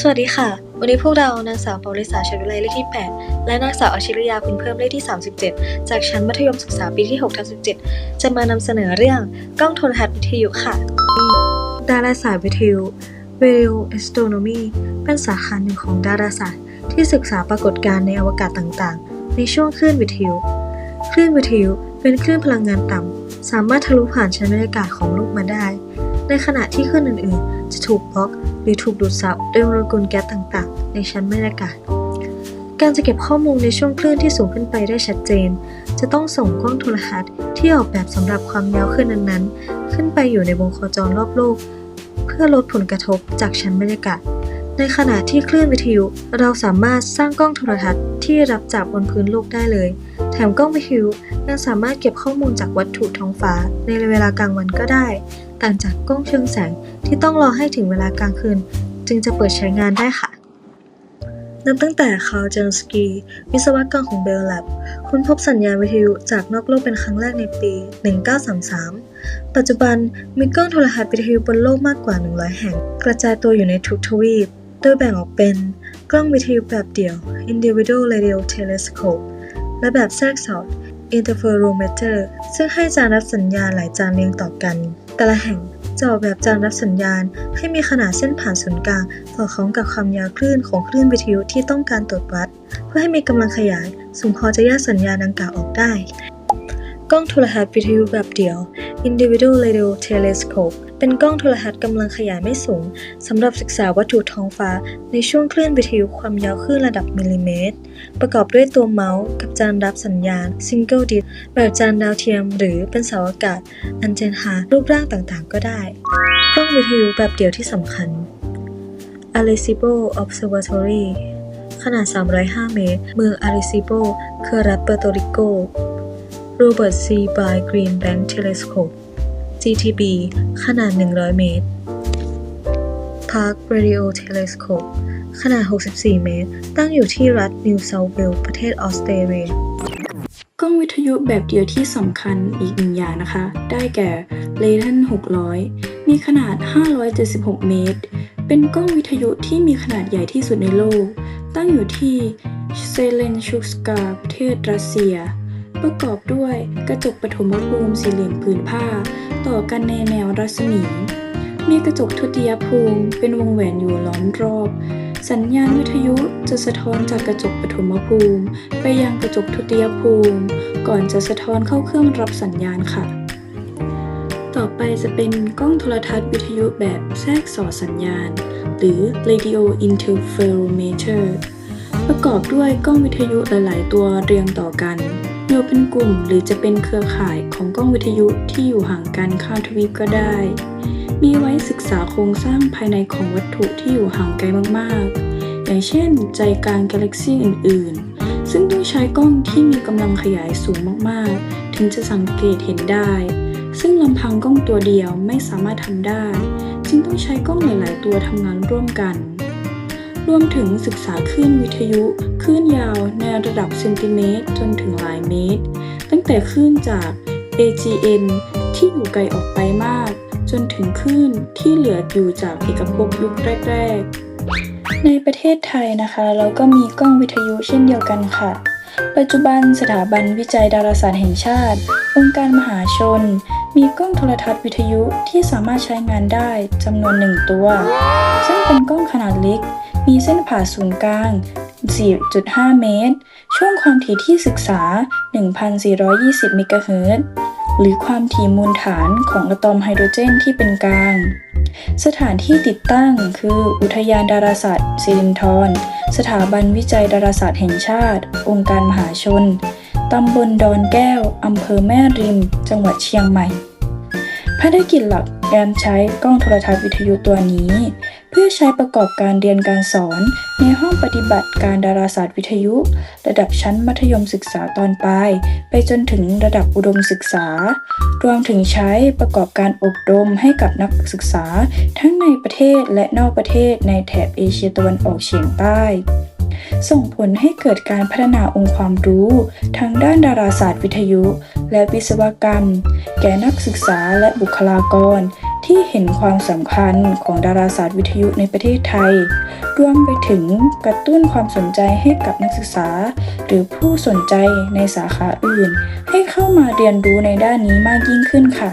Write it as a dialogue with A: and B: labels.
A: สวัสดีค่ะ วันนี้พวกเรา นางสาวปริษาชัยวิไลเลขที่ 8 และนางสาวอาชิรยาคุณเพิ่มเลขที่ 37 จากชั้นมัธยมศึกษาปีที่6ทับ17 จะมานำเสนอเรื่องกล้องโทรทัศน์วิทยุค่ะ ดาราศาสตร์วิทยุ Radio Astronomy เป็นสาขาหนึ่งของดาราศาสตร์ที่ศึกษาปรากฏการณ์ในอวกาศต่างๆ ในช่วงคลื่นวิทยุ คลื่นวิทยุเป็นคลื่นพลังงานต่ำ สามารถทะลุผ่านชั้นบรรยากาศของโลกมาได้ ในขณะที่คลื่นอื่นๆ จะถูกบล็อก หรือถูกดูดซับด้วยโมเลกุลแก๊สต่างๆ ในชั้นบรรยากาศ การจะเก็บข้อมูลในช่วงคลื่นที่สูงขึ้นไปได้ชัดเจน จะต้องส่งกล้องโทรทัศน์ที่ออกแบบสำหรับความยาวคลื่นนั้นๆ ขึ้นไปอยู่ในวงโคจรรอบโลก เพื่อลดผลกระทบจากชั้นบรรยากาศ ในขณะที่คลื่นวิทยุ เราสามารถสร้างกล้องโทรทัศน์ที่รับจากบนพื้นโลกได้เลย แถมกล้องวิทยุยังสามารถเก็บข้อมูลจากวัตถุท้องฟ้าในเวลากลางวันก็ได้ ต่างจากกล้องเชิงแสงที่ต้องรอให้ถึงเวลากลางคืน จึงจะเปิดใช้งานได้ค่ะ นับตั้งแต่คาร์เจนสกีวิศวกรของเบล l ล b ค้นพบสัญญาณวิทยุจากนอกโลกเป็นครั้งแรกในปี 1933 ปัจจุบันมีกล้องโทรทัศน์วิทยุบนโลกมากกว่า 100 แห่ง กระจายตัวอยู่ในทุกทวีป โดยแบ่งออกเป็นกล้องวิทยุแบบเดี่ยว individual radio telescope และแบบแทรกสอด interferometer ซึ่งให้จานรับสัญญาณหลายจานเรียงต่อกัน แต่ละแห่งจะออกแบบจานรับสัญญาณ ให้มีขนาดเส้นผ่านศูนย์กลางสอดคล้องกับความยาวคลื่นของคลื่นวิทยุที่ต้องการตรวจวัด เพื่อให้มีกำลังขยาย สูงพอจะแยกสัญญาณดังกล่าวออกได้ กล้องโทรทัศน์วิทยุแบบเดี่ยว individual radio telescope เป็นกล้องโทรทัศน์กำลังขยายไม่สูงสำหรับศึกษาวัตถุท้องฟ้าในช่วงคลื่นวิทยุความยาวคลื่นระดับมิลลิเมตร ประกอบด้วยตัวเมาส์กับจานรับสัญญาณ single disc แบบจานดาวเทียม หรือเป็นเสาอากาศ อันเจนหารูปร่างต่างๆ ก็ได้ กล้องวิทยุแบบเดี่ยวที่สำคัญ Arecibo Observatory ขนาด 305 เมตร เมือง Arecibo คือรัฐเปอร์โตริโก Robert C. by Green Bank Telescope GTB ขนาด 100 เมตร Park Radio Telescope ขนาด 64 เมตร ตั้งอยู่ที่รัฐนิวเซาท์เวลส์ประเทศออสเตรเลีย
B: กล้องวิทยุแบบเดียวที่สำคัญอีกหนึ่งอย่างนะคะ ได้แก่ l a t e n 600 มีขนาด 576 เมตร เป็นกล้องวิทยุที่มีขนาดใหญ่ที่สุดในโลก ตั้งอยู่ที่เซเลนชุกสกาประเทศรัสเซีย ประกอบด้วยกระจกปฐมภูมิสี่เหลี่ยมผืนผ้า ต่อกันในแนวรัศมี มีกระจกทุติยภูมิเป็นวงแหวนอยู่ล้อมรอบ สัญญาณวิทยุจะสะท้อนจากกระจกปฐมภูมิ ไปยังกระจกทุติยภูมิ ก่อนจะสะท้อนเข้าเครื่องรับสัญญาณค่ะ ต่อไปจะเป็นกล้องโทรทัศน์วิทยุแบบแทรกสอดสัญญาณ หรือ radio interferometer ประกอบด้วยกล้องวิทยุหลาย ๆ ตัวเรียงต่อกัน อยู่เป็นกลุ่มหรือจะเป็นเครือข่ายของกล้องวิทยุที่อยู่ห่างกันข้ามทวีปก็ได้ มีไว้ศึกษาโครงสร้างภายในของวัตถุที่อยู่ห่างไกลมากๆ อย่างเช่น ใจกลางกาแล็กซีอื่น ๆ ซึ่งต้องใช้กล้องที่มีกำลังขยายสูงมากๆ ถึงจะสังเกตเห็นได้ ซึ่งลำพังกล้องตัวเดียวไม่สามารถทำได้ จึงต้องใช้กล้องหลาย ๆ ตัวทำงานร่วมกัน รวมถึงศึกษาคลื่นวิทยุคลื่นยาวในระดับเซนติเมตรจนถึงหลายเมตร ตั้งแต่คลื่นจาก AGN ที่อยู่ไกลออกไปมาก จนถึงคลื่นที่เหลืออยู่จากเอกภพยุคแรก ๆ ในประเทศไทยนะคะ เราก็มีกล้องวิทยุเช่นเดียวกันค่ะ ปัจจุบันสถาบันวิจัยดาราศาสตร์แห่งชาติ องค์การมหาชน มีกล้องโทรทัศน์วิทยุที่สามารถใช้งานได้จำนวนหนึ่งตัว ซึ่งเป็นกล้องขนาดเล็ก มีเส้นผ่าศูนย์กลาง 4.5 เมตร ช่วงความถี่ที่ศึกษา 1,420 เมกะเฮิรตซ์หรือความถี่มูลฐานของอะตอมไฮโดรเจนที่เป็นกลาง สถานที่ติดตั้งคืออุทยานดาราศาสตร์สิรินธรสถาบันวิจัยดาราศาสตร์แห่งชาติ องค์การมหาชน ตำบลดอนแก้ว อำเภอแม่ริม จังหวัดเชียงใหม่ ภารกิจหลักการใช้กล้องโทรทัศน์วิทยุตัวนี้ พื่อใช้ประกอบการเรียนการสอน ในห้องปฏิบัติการดาราศาสตร์วิทยุ ระดับชั้นมัธยมศึกษาตอนปลาย ไปจนถึงระดับอุดมศึกษา รวมถึงใช้ประกอบการอบรมให้กับนักศึกษา ทั้งในประเทศและนอกประเทศในแถบเอเชียตะวันออกเฉียงใต้ส่งผลให้เกิดการพัฒนาองค์ความรู้ ทางด้านดาราศาสตร์วิทยุ และวิศวกรรม แก่นักศึกษาและบุคลากร ที่เห็นความสำคัญของดาราศาสตร์วิทยุในประเทศไทย รวมไปถึงกระตุ้นความสนใจให้กับนักศึกษา หรือผู้สนใจในสาขาอื่น ให้เข้ามาเรียนรู้ในด้านนี้มากยิ่งขึ้นค่ะ